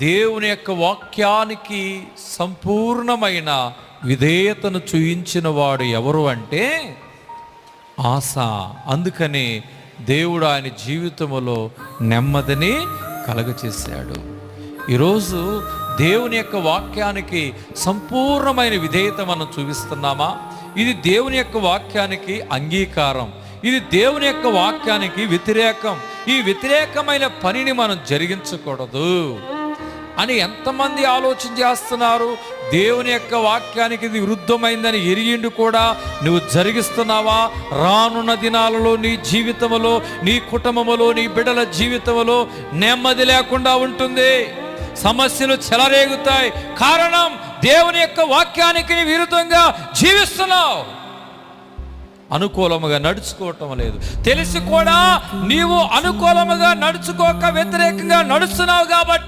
దేవుని యొక్క వాక్యానికి సంపూర్ణమైన విధేయతను చూయించిన వాడు ఎవరు అంటే ఆశ అందుకని దేవుడు ఆయన జీవితంలో నెమ్మదిని కలగచేశాడు. ఈరోజు దేవుని యొక్క వాక్యానికి సంపూర్ణమైన విధేయత మనం చూపిస్తున్నామా? ఇది దేవుని యొక్క వాక్యానికి అంగీకారం. ఇది దేవుని యొక్క వాక్యానికి వ్యతిరేకం. ఈ వ్యతిరేకమైన పనిని మనం జరిగించకూడదు. అని ఎంతమంది ఆలోచన చేస్తున్నారు? దేవుని యొక్క వాక్యానికి ఇది విరుద్ధమైందని ఎరిగిండు కూడా నువ్వు జరిగిస్తున్నావా? రానున్న దినాలలో నీ జీవితంలో నీ కుటుంబములో నీ బిడ్డల జీవితంలో నెమ్మది లేకుండా ఉంటుంది. సమస్యలు చెలరేగుతాయి. కారణం దేవుని యొక్క వాక్యానికి విరుద్ధంగా జీవిస్తున్నావు. అనుకూలముగా నడుచుకోవటం లేదు. తెలిసి కూడా నీవు అనుకూలముగా నడుచుకోక వ్యతిరేకంగా నడుస్తున్నావు కాబట్టి